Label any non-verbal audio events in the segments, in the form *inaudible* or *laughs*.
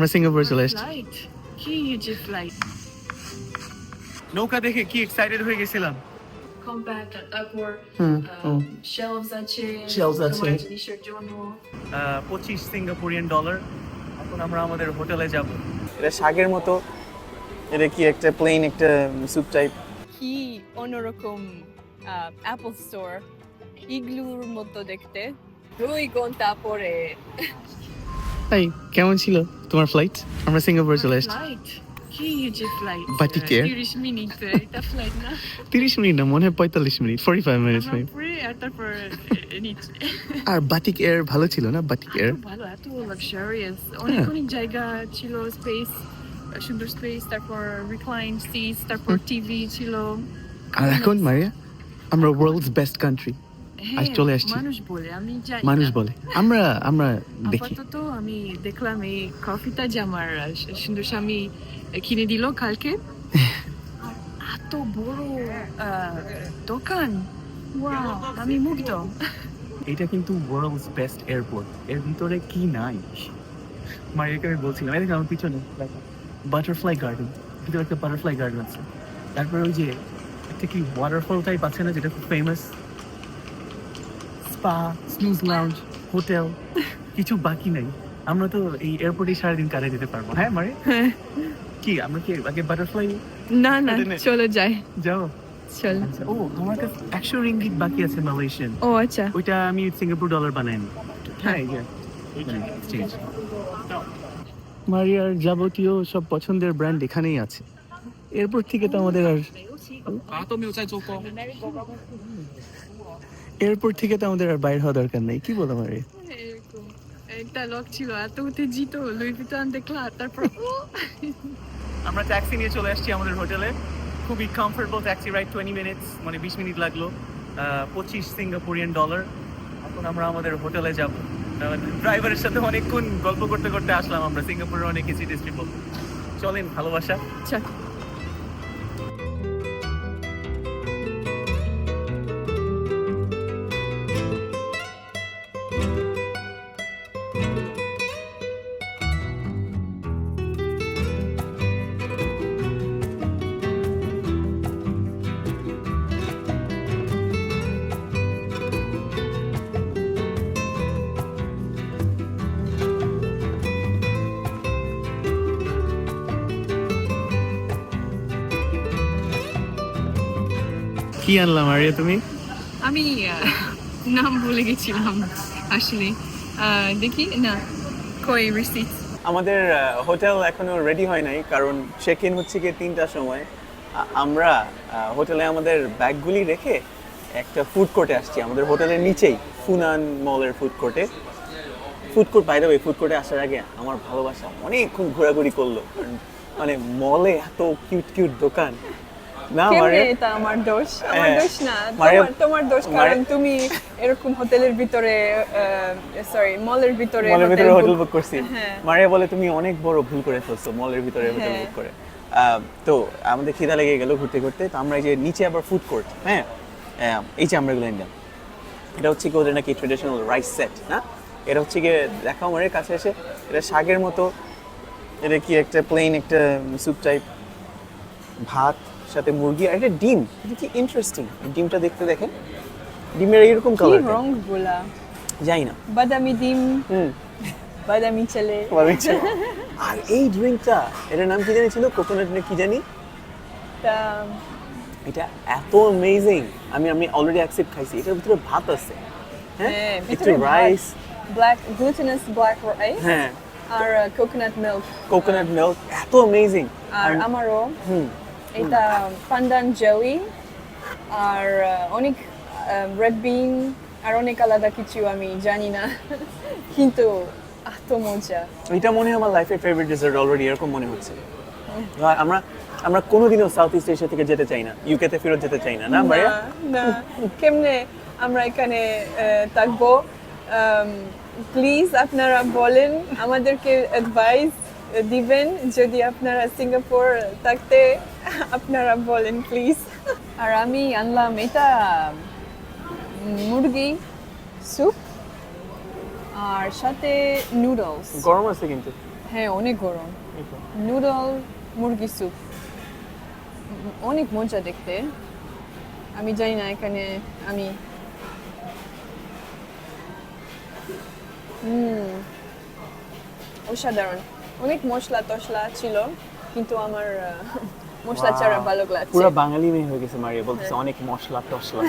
আমরা সিঙ্গাপুরে চলে এসেছি ফ্লাইট হিউজ ফ্লাইট নৌকা দেখে কি এক্সাইটেড হয়ে গেছিলাম? তারপর হুম, ও। আছে Shelves আছে। জিনিসের জন্য। পঁচিশ সিঙ্গাপুরিয়ান ডলার এখন আমরা আমাদের হোটেলে যাব। এটা শাকের মতো। এটা কি একটা প্লেন একটা স্যুপ টাইপ কি অন্যরকম অ্যাপল স্টোর ইগলুর মতো দেখতে। দুই ঘণ্টা পরে। তাই কেমন ছিল তোমার ফ্লাইট আমরা সিঙ্গাপুরে চলে এসেছি flight huge flight Batik Air? 30 মিনিট ফ্লাইট তিরিশ মিনিট না মনে হয় পঁয়তাল্লিশ মিনিট ফোর্টি ফাইভ উপরে আর বাটিক এয়ার ভালো ছিল না? বাটিক এয়ার ভালো এত লাক্সারিয়াস অনেক অনেক জায়গা ছিল স্পেস সুন্দর স্পেস তারপর রিক্লাইন সিটস তারপর টিভি ছিল। আর এখন মারিয়া আমরা ওয়ার্ল্ডস বেস্ট কান্ট্রি হ্যাঁ, চলে আসছি। মানুষ বলে আমি জানি মানুষ বলে। আমরা আমরা দেখি। আপাতত আমি দেখলাম এই কফিটা যে আমার সুন্দর স্বামী কিনে দিল কালকে। *laughs* এত বড় দোকান। ওয়াও আমি মুগ্ধ। এটা কিন্তু ওয়ার্ল্ডস বেস্ট এয়ারপোর্ট এর ভিতরে কি নাই? মারিয়াকে আমি বলছিলাম এই দেখো আমার পিছনে বাটারফ্লাই গার্ডেন ভিতরে একটা বাটারফ্লাই গার্ডেন আছে। তারপরে ওই যে একটা কি ওয়াটারফল টাইপ আছে না যেটা খুব famous spa snooze lounge hotel কিছু বাকি নাই। আমরা তো এই এয়ারপোর্টে সারাদিন কাটিয়ে দিতে পারব। হ্যাঁ মারে? কি আমরা কি আগে বাটারফ্লাই না না? চলে যাই যাও। চল। ও আমার কাছে একশো রিঙ্গিত বাকি আছে মালয়েশিয়ান ও আচ্ছা। ওইটা আমি সিঙ্গাপুর ডলার বানাইনি। হ্যাঁ। এক্সচেঞ্জ মারিয়ার যাবতীয় সব পছন্দের ব্র্যান্ড এখানেই আছে। এরপর থেকে তো আমাদের আর এরপর থেকে তো আমাদের আর বাইরে হওয়া দরকার নেই। কি বলো মারিয়া একটা লোক ছিল এত উত্তেজিত লুই ভিতন দেখলা তারপর আমরা ট্যাক্সি নিয়ে চলে আসছি আমাদের হোটেলে। খুবই comfortable taxi ride twenty minutes মানে বিশ মিনিট লাগল। পঁচিশ সিঙ্গাপুরিয়ান ডলার এখন আমরা আমাদের হোটেলে যাব। ড্রাইভারের সাথে অনেকক্ষণ গল্প করতে করতে আসলাম আমরা সিঙ্গাপুরের অনেক কিছু ডিস্ট্রিক্ট চলেন ভালোবাসা। চল। কি আনলাম আরিয়া তুমি? আমি নাম ভুলে গেছিলাম আসলে। দেখি না কই রিসিট আমাদের হোটেল এখনও রেডি হয় নাই কারণ চেক ইন হচ্ছে গিয়ে তিনটার সময়। আমরা হোটেলে আমাদের ব্যাগগুলি রেখে একটা ফুড কোর্টে আসছি। আমাদের হোটেলের নিচেই ফুনান মলের ফুড কোর্টে ফুড কোর্ট বাইরে ওই ফুড কোর্টে আসার আগে আমার ভালোবাসা অনেকক্ষণ ঘোরাঘুরি করল। কারণ মানে মলে এত কিউট কিউট দোকান। না মারে এটা আমার দোষ? আমার। দোষ না তোমার তোমার দোষ কারণ তুমি এরকম হোটেলের ভিতরে সরি মলের ভিতরে মলের ভিতরে হোটেল বুক করছি। হ্যাঁ। মারিয়া বলে তুমি অনেক বড় ভুল করে ফেলছো মলের ভিতরে হোটেল হ্যাঁ। বুক করে। তো আমাদের খিদা লেগে গেল ঘুরতে ঘুরতে। তো আমরা এই যে নিচে আবার ফুড কোর্ট হ্যাঁ? এই যে আমরা এগুলো নিলাম এটা হচ্ছে কি ওদের নাকি ট্রেডিশনাল রাইস সেট না? এটা হচ্ছে গিয়ে দেখাও আমার কাছে এসে। এটা শাকের মতো। এটা কি একটা প্লেন একটা স্যুপ টাইপ ভাত? সাথে মুরগি আর এটা ডিম। এটা কি ইন্টারেস্টিং ডিমটা দেখতে দেখেন। ডিমের এইরকম কি কালার রংগুলা? যাই না। বাদামি ডিম। হুম। বাদামি ছেলে। ভালোই ছিল। আর এই ড্রিঙ্কটা এটার নাম কি জানি ছিল? কোকোনাট না কি জানি? এটা এত অ্যামেজিং আমি আমি অলরেডি অ্যাকসেপ্ট খাইছি। এটার ভিতরে ভাত আছে। হ্যাঁ? হ্যাঁ, একটু ভিতরে rice black glutinous black rice হ্যাঁ। আর কোকোনাট মিল্ক কোকোনাট মিল্ক এত অ্যামেজিং আর আমারও। হুম। এটা পান্ডান জেলি আর অনেক রেড বিন আর অনেক আলাদা কিছু আমি জানি না। *laughs* কিন্তু এত মজা। এটা মনে হয় আমার লাইফের ফেভারিট ডেজার্ট অলরেডি এরকম মনে হচ্ছে। আমরা আমরা কোনোদিনও সাউথ ইস্ট এশিয়া থেকে যেতে চাই না ইউকেতে ফেরত যেতে চাই না না ভাইয়া? না কেমনে আমরা এখানে থাকব? প্লিজ আপনারা বলেন আমাদেরকে অ্যাডভাইস দিবেন। যদি আপনারা সিঙ্গাপুর থাকতে আপনারা বলেন প্লিজ আর আমি আনলাম এটা মুরগি স্যুপ আর সাথে নুডলস গরম আছে কিন্তু। হ্যাঁ অনেক গরম। নুডল মুরগি স্যুপ অনেক মজা দেখতে। আমি জানি না এখানে আমি হুম অসাধারণ। অনেক মশলা টশলা ছিল কিন্তু আমার মশলা ছাড়া ভালো লাগছে। পুরো বাঙালি মেয়ে হয়ে গেছে মারিয়া বলতেছে অনেক মশলা টশলা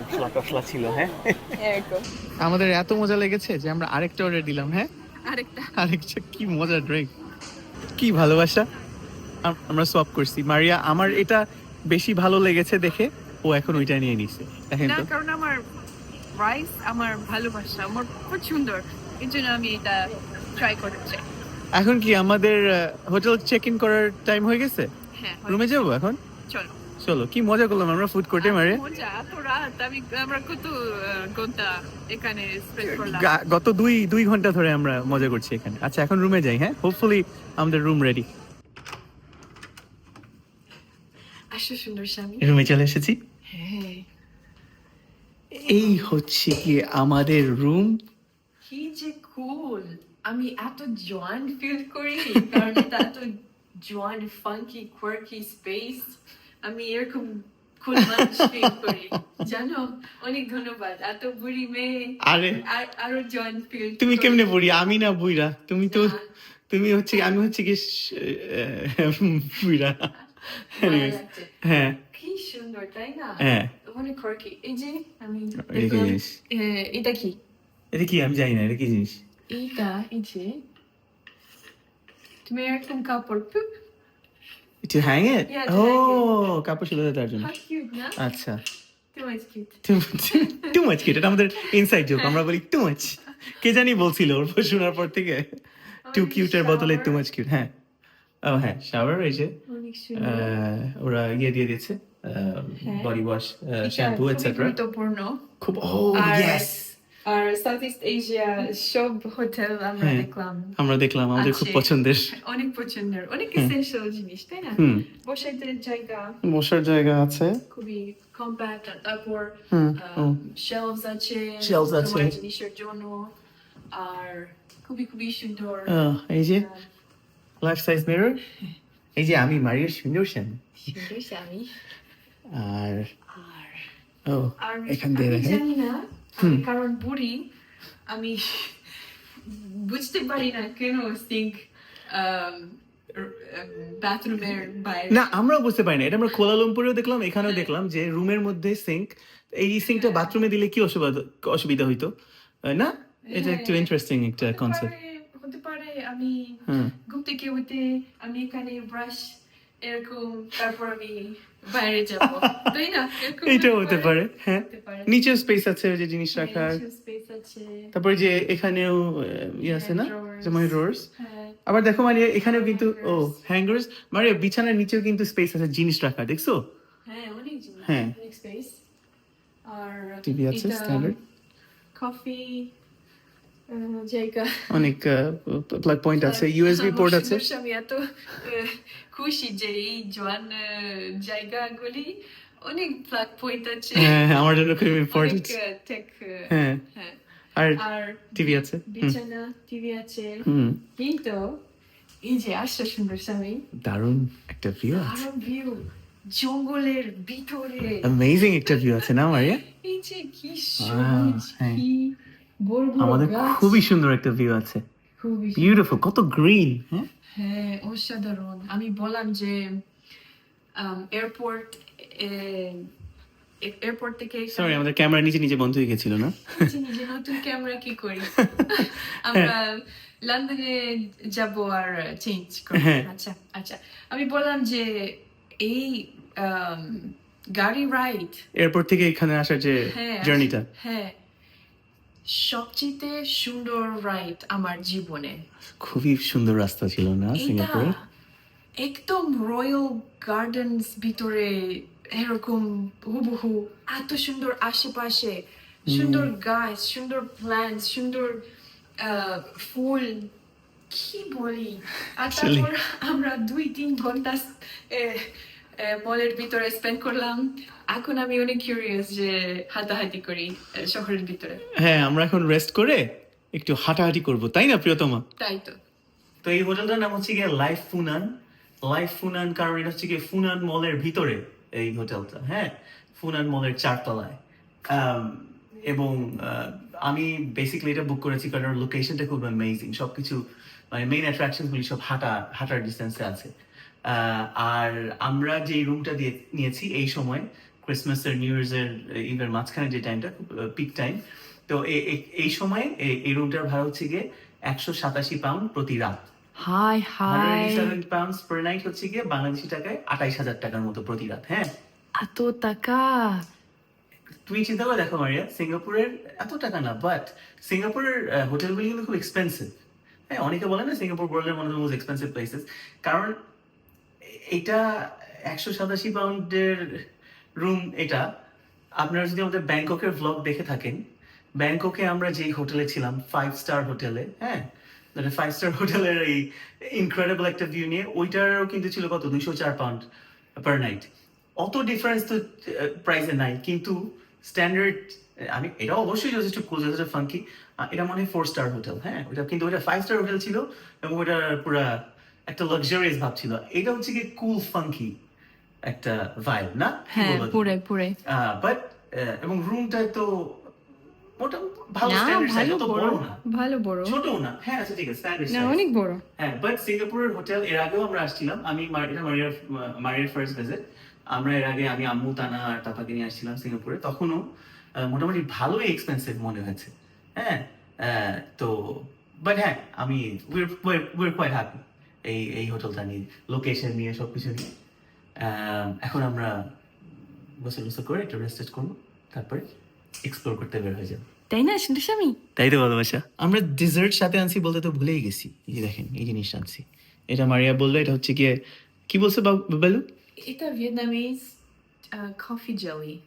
মশলা টশলা ছিল হ্যাঁ। এরকম আমাদের এত মজা লেগেছে যে আমরা আরেকটা অর্ডার দিলাম হ্যাঁ? আরেকটা। আরেকটা কি মজার ড্রিঙ্ক কি ভালোবাসা। আমরা সোয়াপ করছি। মারিয়া আমার এটা বেশি ভালো লেগেছে দেখে ও এখন ওইটা নিয়ে নিছে দেখেন তো। কারণ আমার রাইস আমার ভালোবাসা আমার খুব সুন্দর এই জন্য আমি এটা ট্রাই করতে চাই। এখন কি আমাদের হোটেল চেক ইন করার টাইম হয়ে গেছে? হ্যাঁ রুমে যাব এখন? চলো। চলো কি মজা করলাম আমরা ফুড কোর্টে মারে? গত দুই দুই ঘণ্টা ধরে আমরা মজা করছি এখানে। আচ্ছা এখন রুমে যাই হ্যাঁ? হোপফুলি আমাদের রুম রেডি আসো সুন্দর স্বামী। রুমে চলে এসেছি। হ্যাঁ। এই হচ্ছে কি আমাদের রুম আমি এত জোয়ান ফিল করি কারণ এটা এত জোয়ান ফাঙ্কি কোয়ার্কি স্পেস আমি এরকম তুমি কেমনে বুড়ি? আমি না বুইরা। তুমি তো তুমি হচ্ছে আমি হচ্ছে কি বুইরা। হ্যাঁ। কি সুন্দর তাই না? হ্যাঁ। অনেক কোয়ার্কি এই যে আমি? এ, এটা কি? এটা কি? আমি জানি না এটা কি জিনিস? এইটা এই যে তুমি এরকম কাপড় to hang it Yeah, to ও কাপড় শুকাতে তার জন্য না আচ্ছা টু মাচ কিট এটা আমাদের ইনসাইড জোক আমরা বলি টু মাচ কে জানি বলছিল ওর শোনার পর থেকে। টু কিউটের বদলে টু মাচ কিউট হ্যাঁ। ও হ্যাঁ শাওয়ার আহ, ওরা ইয়ে দিয়ে দিয়েছে বডি ওয়াশ শ্যাম্পু এটসেট্রা খুব ও ইয়েস আর সাউথ ইস্ট এশিয়া সব হোটেল আমরা হ্যাঁ। দেখলাম। আমরা দেখলাম আমাদের খুব পছন্দের। অনেক পছন্দের অনেক এসেনশিয়াল জিনিস তাই না? বসার জায়গা। বসার জায়গা আছে। খুবই কম্প্যাক্ট তারপর শেলভস আছে Shelves আছে। জিনিসের জন্য। আর খুবই খুবই সুন্দর। আহ, এই যে লাইফ সাইজ মিরর এই যে আমি মারিয়ার সুন্দর শ্যাম সুন্দর আর আর ও আর এখান দিয়ে আমি কারণ বুড়ি আমি বুঝতে পারি না কেন সিঙ্ক বাথরুমের বাইরে। না বুঝতে পারি না। এটা আমরা কোলালামপুরেও দেখলাম এখানেও দেখলাম যে রুমের মধ্যে সিঙ্ক এই সিঙ্কটা বাথরুমে দিলে কি অসুবিধা অসুবিধা হইতো? না? এটা একটু ইন্টারেস্টিং একটা কনসেপ্ট হতে পারে আমি ঘুম থেকে উঠে আমি এখানে ব্রাশ এরকম তারপর আমি বাইরে যাব তাই না? এইটাও হতে পারে। হ্যাঁ। নিচেও স্পেস আছে যে জিনিস রাখার তারপরে যে এখানেও আহ, ইয়ে আছে না? drawers। যেমন ড্রোর্স হ্যাঁ। আবার দেখো মানে এখানেও কিন্তু ও হ্যাঙ্গার্স মানে বিছানার নিচেও কিন্তু স্পেস আছে জিনিস রাখার দেখছ? হ্যাঁ অনেক জিনিস হ্যাঁ। স্পেস আর টিভি আছে স্ট্যান্ডার্ড কফি জায়গা। অনেক প্লাগ পয়েন্ট আছে ইউএসবি পোর্ট আছে। আমি এত আহ, খুশি যে এই জোয়ান জায়গাগুলি অনেক প্লাগ পয়েন্ট আছে। হ্যাঁ আমার জন্য খুব ইম্পর্টেন্ট টেক হ্যাঁ। হ্যাঁ। আর টিভি আছে। বিছানা টিভি আছে। কিন্তু এই যে সুন্দর স্বামী দারুণ একটা ভিউ আছে। ভিউ জঙ্গলের ভিতরে। অ্যামেজিং একটা ভিউ আছে না মারিয়া এই যে কি সবুজ হ্যাঁ। কি বড় বড় আমাদের খুবই সুন্দর একটা ভিউ আছে। বিউটিফুল কত গ্রিন হ্যাঁ? হ্যাঁ অসাধারণ। আমি বললাম যে এয়ারপোর্ট এয়ারপোর্ট থেকে সরি আমাদের ক্যামেরা নিচে নিচে বন্ধ হয়ে গেছিল না? নিজে নতুন ক্যামেরা কি করি? আমরা লন্ডনে যাব আর চেঞ্জ করব। হ্যাঁ। আচ্ছা আচ্ছা। আমি বললাম যে এই গাড়ি রাইড এয়ারপোর্ট থেকে এখানে আসার যে হ্যাঁ জার্নিটা হ্যাঁ। সবচেয়ে সুন্দর রাইড আমার জীবনে। খুবই সুন্দর রাস্তা ছিল না সিঙ্গাপুরে একদম রয়্যাল গার্ডেন্স ভিতরে এরকম হুবহু এত সুন্দর আশেপাশে। সুন্দর গাছ সুন্দর প্ল্যান্ট সুন্দর আহ, ফুল কি বলি? আর তারপর আমরা দুই তিন ঘণ্টা মলের ভিতরে স্পেন্ড করলাম। এখন আমি অনেক কিউরিয়াস যে হাঁটাহাঁটি করি শহরের ভিতরে। হ্যাঁ আমরা এখন রেস্ট করে একটু হাঁটাহাঁটি করব তাই না প্রিয়তমা? তাই তো। তো এই হোটেলটার নাম হচ্ছে গিয়ে লাইফ ফুনান লাইফ ফুনান কারণ এটা হচ্ছে গিয়ে ফুনান মলের ভিতরে এই হোটেলটা হ্যাঁ? ফুনান মলের চারতলায়। আম, এবং আহ, আমি বেসিক্যালি এটা বুক করেছি কারণ লোকেশনটা খুব অ্যামেজিং সবকিছু মানে মেইন অ্যাট্রাকশনগুলি সব হাঁটা হাঁটার ডিস্টেন্সে আছে। আর আমরা যে রুমটা দিয়ে নিয়েছি এই সময় ক্রিসমাস আর নিউ ইয়ার্স এর ইভের মাঝখানে যে টাইমটা পিক টাইম তো এই সময় এই রুমটার ভাড়া হচ্ছে গিয়ে একশো সাতাশি পাউন্ড প্রতি রাত। High high pounds per night হচ্ছে গিয়ে বাংলাদেশি টাকায় আঠাইশ হাজার টাকার মতো প্রতি রাত হ্যাঁ? এত টাকা? তুমি চিন্তা করে দেখো মারিয়া সিঙ্গাপুরের এত টাকা না বাট সিঙ্গাপুরের হোটেলগুলি কিন্তু খুব এক্সপেন্সিভ হ্যাঁ অনেকে বলে না Singapore of the most expensive places কারণ এটা একশো সাতাশি পাউন্ডের রুম এটা। আপনারা যদি আমাদের ব্যাংককের ভ্লগ দেখে থাকেন, ব্যাংককে আমরা যেই হোটেলে ছিলাম ফাইভ স্টার হোটেলে হ্যাঁ? মানে ফাইভ স্টার হোটেলের এই ইনক্রেডিবল একটা ভিউ নিয়ে, ওইটারও কিন্তু ছিল কত? দুইশো চার পাউন্ড পার নাইট অত ডিফারেন্স তো প্রাইসে নাই। কিন্তু স্ট্যান্ডার্ড আমি, এটা অবশ্যই যথেষ্ট কুল যথেষ্ট ফাঙ্কি এটা মনে হয় ফোর স্টার হোটেল হ্যাঁ? ওটা কিন্তু ওটা ফাইভ স্টার হোটেল ছিল এবং ওটা পুরা একটা লাক্সারিয়াস ভাব ছিল। এটা হচ্ছে কি কুল ফাঙ্কি একটা ভাইব না? হ্যাঁ পুরে পুরে। বাট এবং রুমটা তো মোটামুটি ভালো স্ট্যান্ডার্ড সাইজ তো বড় বড় না। ভালো বড়। ছোটও না। হ্যাঁ আচ্ছা ঠিক আছে স্ট্যান্ডার্ড না অনেক বড়। হ্যাঁ বাট সিঙ্গাপুরের হোটেল এর আগেও আমরা আসছিলাম। আমি মার- মারিয়ার মারিয়ার ফার্স্ট ভিজিট আমরা এর আগে আমি আম্মু তানা আর তাপাকে নিয়ে আসছিলাম সিঙ্গাপুরে তখনও মোটামুটি ভালোই এক্সপেন্সিভ মনে হয়েছে। হ্যাঁ তো বাট হ্যাঁ আমি উইর কোয়াইট হ্যাপি এই এই হোটেলটা নিয়ে লোকেশন নিয়ে সবকিছু নিয়ে। এখন আমরা গোসল গোসল করে একটু রেস্ট করব তারপরে এক্সপ্লোর করতে বের হয়ে যাব। তাই না শুনতে স্বামী? তাই তো ভালোবাসা। আমরা ডেজার্ট সাথে আনছি বলতে তো ভুলেই গেছি। এই যে দেখেন এই জিনিসটা আনছি। এটা মারিয়া বলল এটা হচ্ছে গিয়ে কি বলছে বাবু- বাবলু? এটা Vietnamese coffee jelly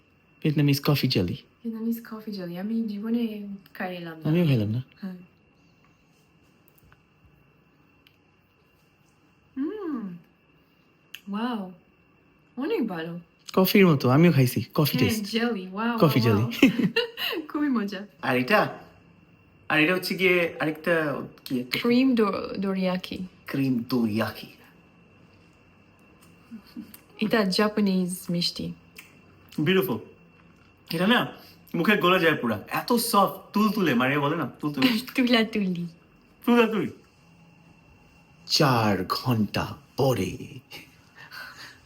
Vietnamese coffee jelly Vietnamese coffee jelly আমি জীবনে খাইলাম না। আমিও খেলাম না। হ্যাঁ। ওয়াও অনেক ভালো। কফির মতো আমিও খাইছি কফি হ্যাঁ taste jelly wow coffee jelly *laughs* খুবই মজা। আর এটা? আর এটা হচ্ছে গিয়ে আরেকটা কি ক্রিম ডোরিয়াকি ক্রিম দোরিয়াকি এটা জাপানিজ মিষ্টি। বিউটিফুল এটা না মুখে গলে যায় পুরা। এত সফট তুল তুলে মারিয়া বলে না তুল তুলে *laughs* তুলা তুলি তুলা তুই চার ঘণ্টা পরে।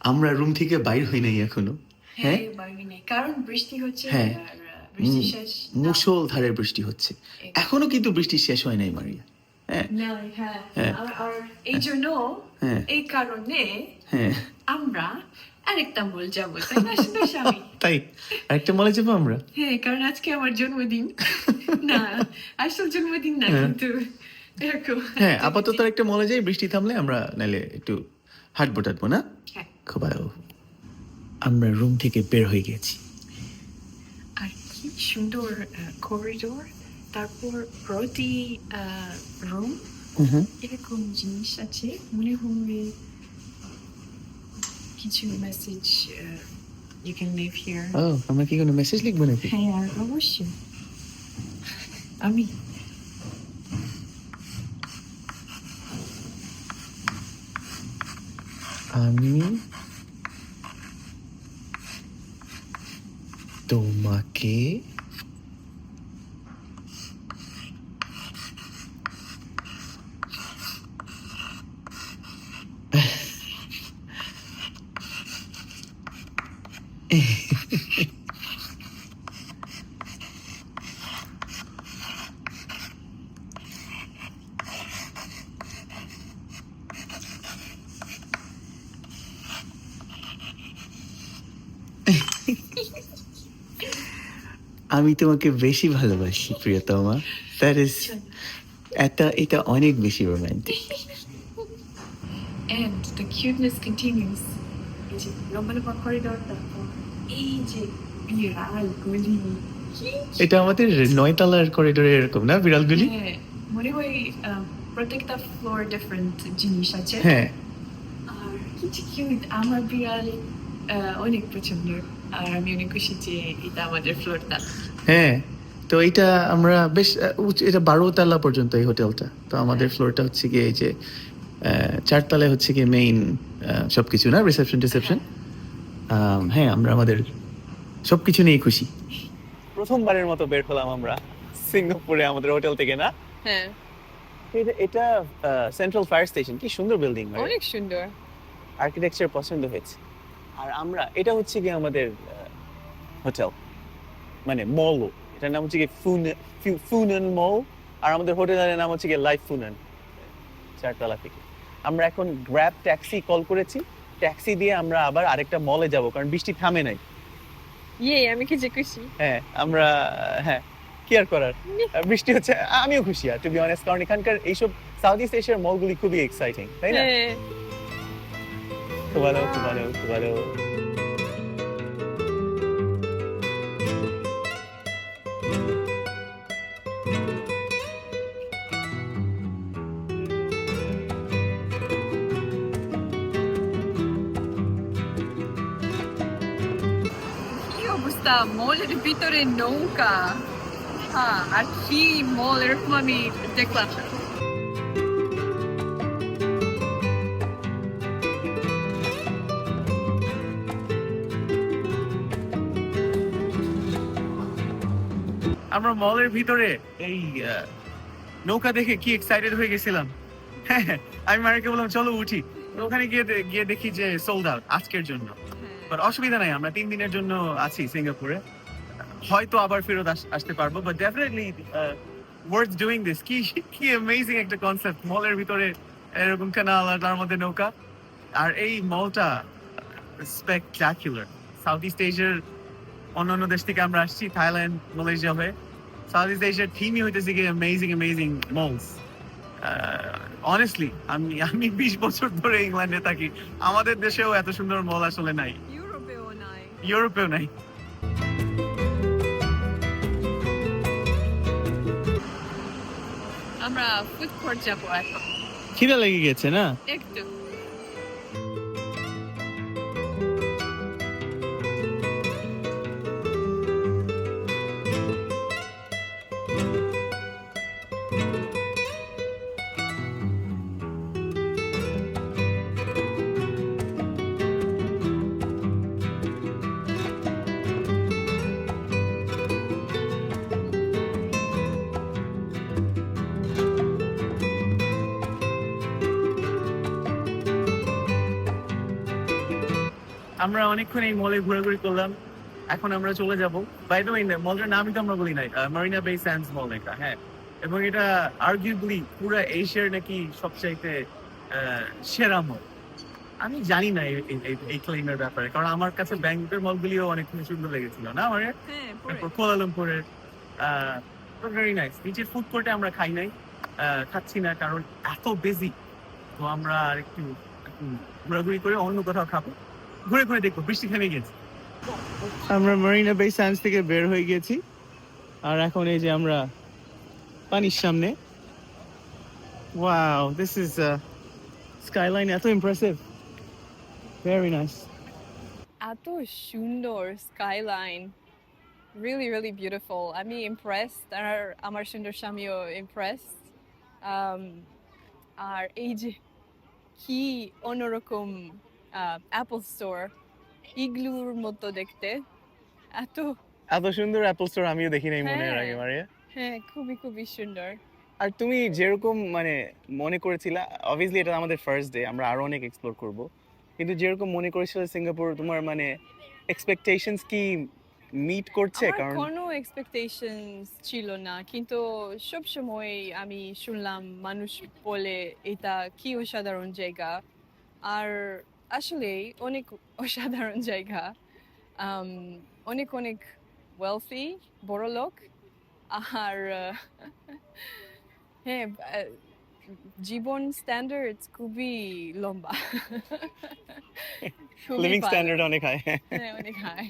আমরা রুম থেকে বাইর হই নাই এখনও। হ্যাঁ হ্যাঁ? কারণ বৃষ্টি হচ্ছে হ্যাঁ। বৃষ্টি হচ্ছে। এখনও কিন্তু বৃষ্টি শেষ হয় নাই মারিয়া। হ্যাঁ? হ্যাঁ। আর আর এই জন্য। এই কারণে আমরা আরেকটা মল যাব *laughs* তাই আরেকটা মলে যাব আমরা? হ্যাঁ কারণ আজকে আমার জন্মদিন। *laughs* না আসল জন্মদিন না কিন্তু। হ্যাঁ আপাতত একটা মলে যাই বৃষ্টি থামলে আমরা নাহলে একটু হাঁটবো টাটবো না? হ্যাঁ। খুব ভালো আমরা রুম থেকে বের হয়ে গেছি। আর কি সুন্দর করিডোর তারপর প্রতি রুম এরকম জিনিস আছে মনে হয় কিছু message you can leave here ও আমরা কি কোনো মেসেজ লিখব নাকি? হ্যাঁ অবশ্যই। আমি আমি তোমাকে আমি তোমাকে বেশি ভালোবাসি প্রিয়তমা। দ্যাট ইজ এটা এটা অনেক বেশি romantic and the cuteness continues. এই যে লম্বা লম্বা করিডোর তারপর এই যে বিড়াল গুলি। এটা আমাদের নয়তলার করিডোরে এরকম না বিড়ালগুলি হ্যাঁ মনে হয় আহ, প্রত্যেকটা ফ্লোর ডিফারেন্ট জিনিস আছে। হ্যাঁ। আর কিছু কিউট আমার বিড়াল আহ, অনেক পছন্দ। আর আমি অনেক খুশি যে এটা আমাদের ফ্লোরটা হ্যাঁ তো এইটা আমরা বেশ উঁচু- এটা বারো তালা পর্যন্ত এই হোটেলটা। তো আমাদের ফ্লোরটা হচ্ছে গিয়ে এই যে চারতলায় হচ্ছে গিয়ে মেইন সব কিছু না? রিসেপশন টিসেপশন হ্যাঁ। আমরা আমাদের সবকিছু নিয়েই খুশি। প্রথমবারের মতো বের হলাম আমরা সিঙ্গাপুরে আমাদের হোটেল থেকে না? হ্যাঁ। এটা এটা সেন্ট্রাল ফায়ার স্টেশন কি সুন্দর বিল্ডিং অনেক সুন্দর। আর্কিটেকচার পছন্দ হয়েছে। আর আমরা এটা হচ্ছে কি আমাদের হোটেল মানে মল। এটার নাম হচ্ছে কি ফুনন মল আর আমাদের হোটেলের নাম হচ্ছে কি লাইফ ফুনন চারতলা থেকে। আমরা এখন গ্র্যাব ট্যাক্সি কল করেছি। ট্যাক্সি দিয়ে আমরা আবার আরেকটা মলে যাব কারণ বৃষ্টি থামে নাই। ইয়ে আমি কি যে খুশি? হ্যাঁ আমরা হ্যাঁ কি আর করার? বৃষ্টি হচ্ছে আমিও খুশি আর টু বি অনেস্ট কারণ এখানকার এইসব সাউথ ইস্ট এশিয়ার মলগুলি খুবই এক্সাইটিং তাই না? হ্যাঁ। খুব ভালো খুব ভালো খুব ভালো। মলের ভিতরে নৌকা। হ্যাঁ আর কি মল এরকম আমি দেখলাম আমরা মলের ভিতরে এই নৌকা দেখে কি এক্সাইটেড হয়ে গেছিলাম। হ্যাঁ, *laughs* আমি মারাকে বললাম চলো উঠি। ওখানে গিয়ে গিয়ে দেখি যে সোল্ড আউট আজকের জন্য। বাট অসুবিধা নাই আমরা তিন দিনের জন্য আছি সিঙ্গাপুরে। হয়তো আবার ফেরত আস- আসতে পারব but definitely worth doing this কি কি অ্যামেজিং একটা কনসেপ্ট মলের ভিতরে এরকম কানাল আর তার মধ্যে নৌকা। আর এই মলটা স্পেকটাকুলার সাউথ ইস্ট এশিয়ার অন্যান্য দেশ থেকে আমরা আসছি থাইল্যান্ড মালয়েশিয়া হয়ে। সাউথ ইস্ট এশিয়ার থিমই হইতেছে কি অ্যামেজিং অ্যামেজিং মলস অনেস্টলি আমি আমি *laughs* বিশ বছর ধরে ইংল্যান্ডে থাকি। আমাদের দেশেও এত সুন্দর মল আসলে নাই। ইউরোপেও নাই। ইউরোপেও নাই। ফুড কোর্ট যাব এখন। খিদে লেগে গেছে না? একটু। আমরা অনেকক্ষণ এই মলে ঘোরাঘুরি করলাম। এখন আমরা চলে যাব। বাই দ্য ওয়ে মলটার নামই তো আমরা বলি নাই। মারিনা বে স্যান্ডস মল এটা হ্যাঁ। এবং এটা আর্গুয়েবলি পুরো এশিয়ার নাকি সবচাইতে সেরা মল আমি জানি না এই- ক্লেমের ব্যাপারে কারণ আমার কাছে ব্যাংকের মলগুলিও অনেক সুন্দর লেগেছিল না আমার কোয়ালালামপুরের ভেরি নাইস নিচের ফুড কোর্টে আমরা খাই নাই আহ, খাচ্ছি না কারণ এত বেজি তো আমরা আর একটু ঘোরাঘুরি করে অন্য কোথাও খাব। ঘুরে ঘুরে দেখব বৃষ্টি থেমে গেছে। আমরা মারিনা বে সায়েন্স থেকে বের হয়ে গেছি। আর এখন এই যে আমরা পানির সামনে। ওয়াও দিস ইজ স্কাইলাইন এত ইমপ্রেসিভ ভেরি নাইস এত সুন্দর স্কাইলাইন রিয়েলি রিয়েলি বিউটিফুল আমি ইমপ্রেসড আর আমার সুন্দর স্বামীও ইমপ্রেসড আর এই যে কি অন্যরকম অ্যাপল স্টোর ইগলুর মতো দেখতে। এত এত সুন্দর অ্যাপল স্টোর আমিও দেখি নাই মনে হ্যাঁ। আগে মারিয়া। হ্যাঁ খুবই খুবই সুন্দর। আর তুমি যেরকম মানে মনে করেছিলা অবভিয়াসলি এটা আমাদের ফার্স্ট ডে আমরা আরও অনেক এক্সপ্লোর করব। কিন্তু যেরকম মনে করেছিলে সিঙ্গাপুর তোমার মানে এক্সপেকটেশনস কি মিট করছে? কারণ কোনো এক্সপেকটেশনস ছিল না কিন্তু সব সময় আমি শুনলাম মানুষ বলে এটা কি অসাধারণ জায়গা। আর আসলে অনেক অসাধারণ জায়গা। অনেক অনেক ওয়েলথি বড় লোক। আর হ্যাঁ জীবন স্ট্যান্ডার্ড খুবই লম্বা। লিভিং স্ট্যান্ডার্ড অনেক হাই হ্যাঁ অনেক হাই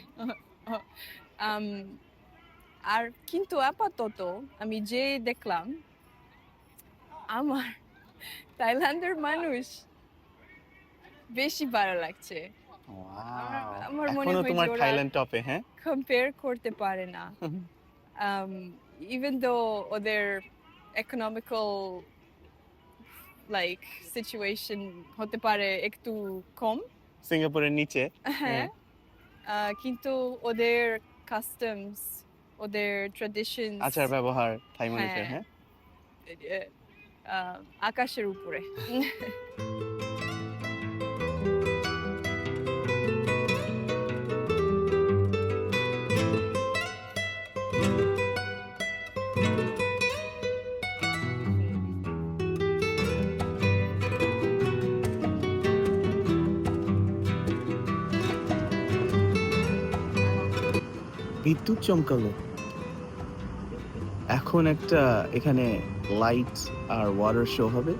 আর কিন্তু আপাতত আমি যে দেখলাম আমার থাইল্যান্ডের মানুষ বেশি ভালো লাগছে। আমার মনে হয় তোমার থাইল্যান্ড টপে হ্যাঁ? কম্পেয়ার করতে পারে না। *laughs* আম, even though ওদের economical like situation হতে পারে একটু কম। সিঙ্গাপুরের নিচে। হ্যাঁ। কিন্তু ওদের কাস্টমস ওদের ট্রেডিশন আচার ব্যবহার থাই মানুষের হ্যাঁ। হ্যাঁ? আকাশের উপরে। *laughs* বিদ্যুৎ চমকালো। এখন একটা এখানে লাইট আর ওয়াটার শো হবে।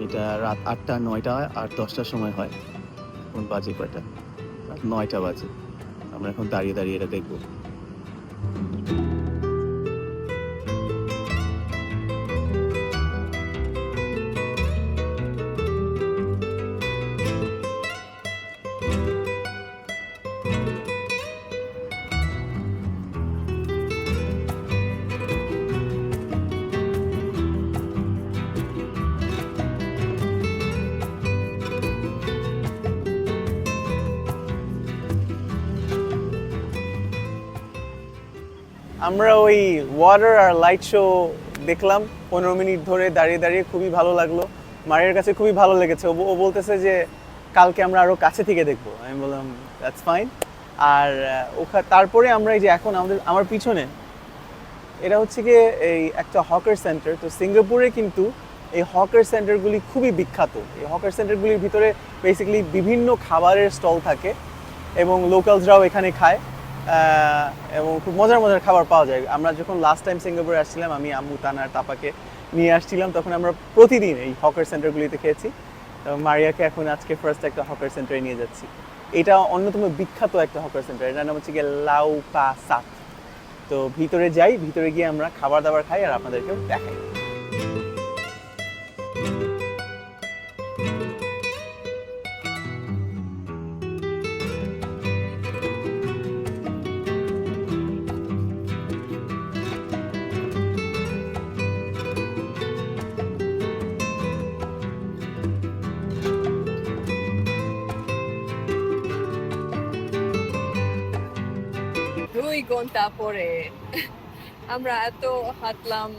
এটা রাত আটটা, নয়টা আর দশটার সময় হয়। এখন বাজে কয়টা? নয়টা বাজে। আমরা এখন দাঁড়িয়ে দাঁড়িয়ে এটা দেখব। আমরা ওই ওয়াটার আর লাইট শো দেখলাম পনেরো মিনিট ধরে দাঁড়িয়ে দাঁড়িয়ে খুবই ভালো লাগল। মারিয়ার কাছে খুবই ভালো লেগেছে। ও বলতেছে যে, কালকে আমরা আরও কাছে থেকে দেখব। আমি বললাম দ্যাটস ফাইন আর ওখা, তারপরে আমরা এই যে এখন আমাদের, আমার পিছনে, এটা হচ্ছে গিয়ে এই একটা হকার সেন্টার তো সিঙ্গাপুরে কিন্তু এই হকার সেন্টারগুলি খুবই বিখ্যাত। এই হকার সেন্টারগুলির ভিতরে বেসিক্যালি বিভিন্ন খাবারের স্টল থাকে এবং লোকালসরাও এখানে খায়। এবং খুব মজার মজার খাবার পাওয়া যায়। আমরা যখন লাস্ট টাইম সিঙ্গাপুরে আসছিলাম, আমি, আম্মু তানার তাপাকে নিয়ে আসছিলাম, তখন আমরা প্রতিদিন এই হকার সেন্টারগুলিতে খেয়েছি। তো মারিয়াকে এখন আজকে ফার্স্ট একটা হকার সেন্টারে নিয়ে যাচ্ছি। এটা অন্যতম বিখ্যাত একটা হকার সেন্টার এটার নাম হচ্ছে গিয়ে লাউ পা সাত। তো ভিতরে যাই, ভিতরে গিয়ে আমরা খাবার দাবার খাই আর আপনাদেরকেও দেখাই। ঘণ্টা পরে। আমরা এত হাঁটলাম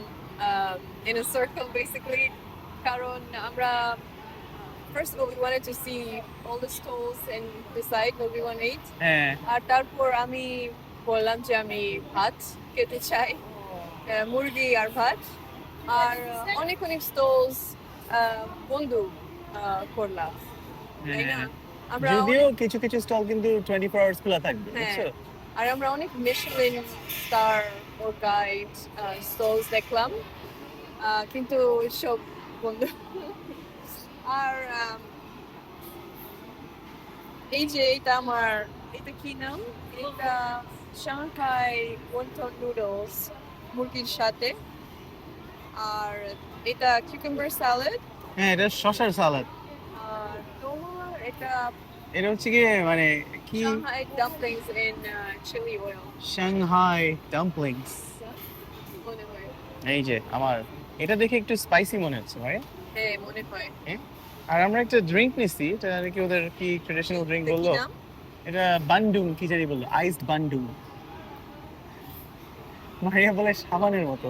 ইন a circle basically কারণ আমরা first of all we wanted to see all the stalls and decide what we want to eat আর তারপর আমি বললাম যে আমি ভাত খেতে চাই মুরগি আর ভাত। আর অনেক অনেক স্টলস বন্ধু আহ, করলাম। তাই না? আমরা হ্যাঁ। যদিও কিছু কিছু স্টল কিন্তু টোয়েন্টি ফোর আওয়ার্স খোলা থাকবে হ্যাঁ। বুঝছ? আর আমরা অনেক মিশলিন স্টার ও গাইড স্টলস দেখলাম। কিন্তু সব বন্ধ। আর এই যে এটা আমার এটা কি নাম? এটা শাংহাই ওয়ন্টন নুডলস মুরগির সাথে। আর এটা কিউকাম্বার স্যালাড হ্যাঁ এটা শশার সালাদ আর তোমার এটা এটা হচ্ছে কি মানে dumplings in chili oil Shanghai dumplings মনে হয়। এই যে আমার এটা দেখে একটু স্পাইসি মনে হচ্ছে ভাই। হ্যাঁ মনে হয়। আর আমরা একটা ড্রিঙ্ক নিছি এটা নাকি ওদের কি ট্রেডিশনাল ড্রিঙ্ক বলল? এটা বান্ডুং কি জানি বলল আইসড বান্ডুং মারিয়া বলে সাবানের মতো।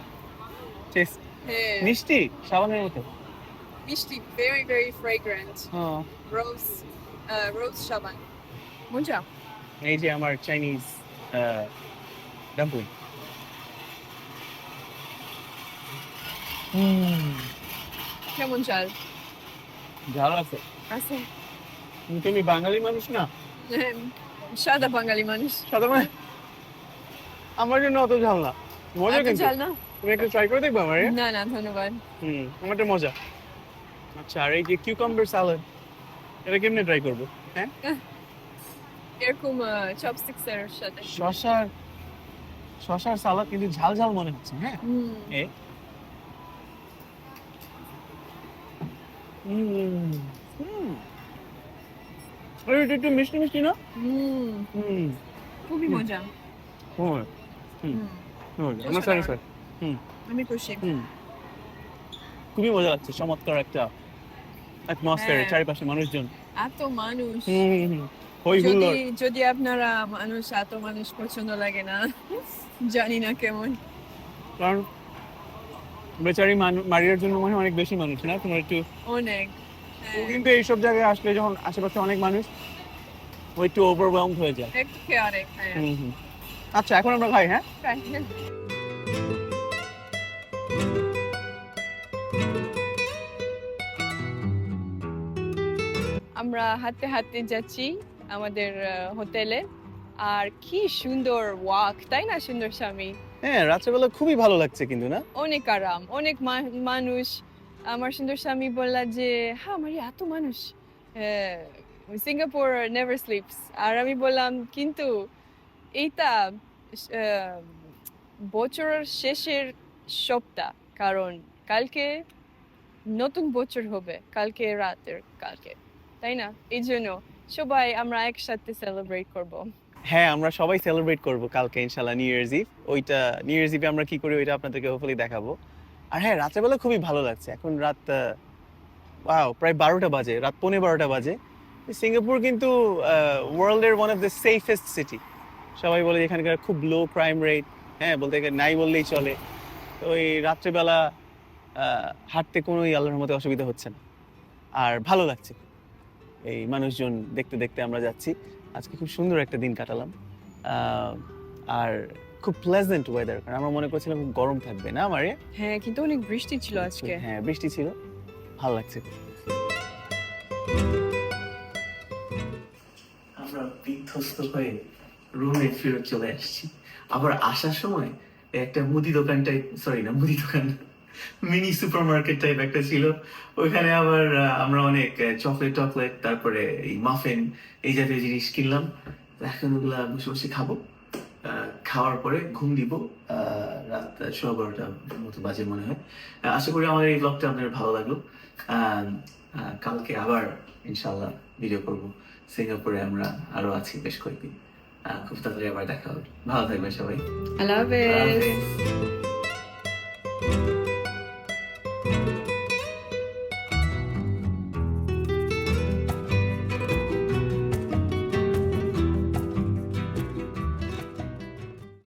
হ্যাঁ। মিষ্টি? সাবানের মতো। মিষ্টি very very fragrant হ্যাঁ। Rose uh, rose সাবান। মজা এই যে আমার চাইনিজ ডাম্পলিং কেমন চাল ঝাল আছে আছে তুমি বাঙালি মানুষ না সাদা বাঙালি মানুষ সাদা মানে আমার জন্য অত ঝাল না মজা কিন্তু ঝাল না তুমি একটু ট্রাই করে দেখবা আমার না না ধন্যবাদ হুম আমারটা মজা আচ্ছা আর এই যে কিউকাম্বার স্যালাড এটা কেমনে ট্রাই করব হ্যাঁ এরকম চপস্টিক্স এর সাথে শশার শশার সালাদ কিন্তু ঝাল ঝাল মনে হচ্ছে হ্যাঁ? এটা একটু মিষ্টি মিষ্টি না? হুম, খুবই মজা। হুম। হুম। হুম। সরি হুম। আমি খুশি। হুম। খুবই মজা লাগছে চমৎকার একটা অ্যাটমসফিয়ার। চারিপাশে মানুষজন। এত মানুষ। হুম হুম, হুম। হই যদি হুল্লোড় যদি আপনারা মানুষ এত মানুষ পছন্দ লাগে না জানি না কেমন। কারণ বেচারি মারিয়ার জন্য মনে অনেক বেশি মানুষ না? তোমার একটু অনেক হ্যাঁ, কিন্তু এইসব জায়গায় আসলে যখন আশেপাশে অনেক মানুষ ও একটু ওভারওয়েলম হয়ে যায়। একটু chaotic, হ্যাঁ। আচ্ছা এখন আমরা খাই হ্যাঁ। আমরা হাঁটতে হাঁটতে যাচ্ছি। আমাদের হোটেলে। আর কি সুন্দর ওয়াক তাই না সুন্দর স্বামী? হ্যাঁ রাত্রেবেলা খুবই ভালো লাগছে কিন্তু না? অনেক আরাম অনেক মানুষ। আমার সুন্দর স্বামী বললা যে হ্যাঁ আমার এত মানুষ সিঙ্গাপুর নেভার স্লিপস আর আমি বললাম কিন্তু এইটা বছরের শেষের সপ্তাহ কারণ কালকে নতুন বছর হবে কালকে রাতের কালকে। তাই না? এই জন্য সবাই আমরা একসাথে সেলিব্রেট করব। হ্যাঁ আমরা সবাই সেলিব্রেট করব কালকে, ইনশাল্লাহ নিউ ইয়ার্স ইভ ওইটা নিউ ইয়ার্স ইভে আমরা কি করি, ওইটা আপনাদেরকে হোপফুলি দেখাবো। আর হ্যাঁ রাত্রেবেলা খুবই ভালো লাগছে। এখন রাত ওয়াও প্রায় বারোটা বাজে, রাত পৌনে বারোটা বাজে। সিঙ্গাপুর কিন্তু ওয়ার্ল্ডের one of the safest city সবাই বলে এখানকার খুব লো ক্রাইম রেট হ্যাঁ বলতে গেলে নাই বললেই চলে। তো ওই রাত্রেবেলা হাঁটতে কোনোই আল্লাহর মতো অসুবিধা হচ্ছে না। আর ভালো লাগছে। এই মানুষজন দেখতে দেখতে আমরা যাচ্ছি। আজকে খুব সুন্দর একটা দিন কাটালাম। আহ, আর খুব প্লেজেন্ট ওয়েদার কারণ আমরা মনে করছিলাম খুব গরম থাকবে না আমারে হ্যাঁ কিন্তু অনেক বৃষ্টি ছিল আজকে। হ্যাঁ বৃষ্টি ছিল। ভালো লাগছে। আমরা বিধ্বস্ত হয়ে রুমে ফেরত চলে আসছি। আবার আসার সময় একটা মুদি দোকান টাইপ সরি না মুদি দোকান। মিনি সুপার মার্কেট টাইপ একটা ছিল। ওইখানে আবার আমরা অনেক চকলেট টকলেট তারপরে এই মাফিন এই জাতীয় জিনিস কিনলাম। এখন ওগুলা বসে বসে খাব। খাওয়ার পরে ঘুম দিব। রাত সোয়া বারোটার মতো বাজে মনে হয়। আশা করি আমাদের এই ব্লগটা আপনার ভালো লাগল। কালকে আবার ইনশাল্লাহ ভিডিও করব। সিঙ্গাপুরে আমরা আরও আছি বেশ কয়েকদিন। আহ, খুব তাড়াতাড়ি আবার দেখা হবে। ভালো থাকবেন সবাই। আল্লাহ হাফেজ।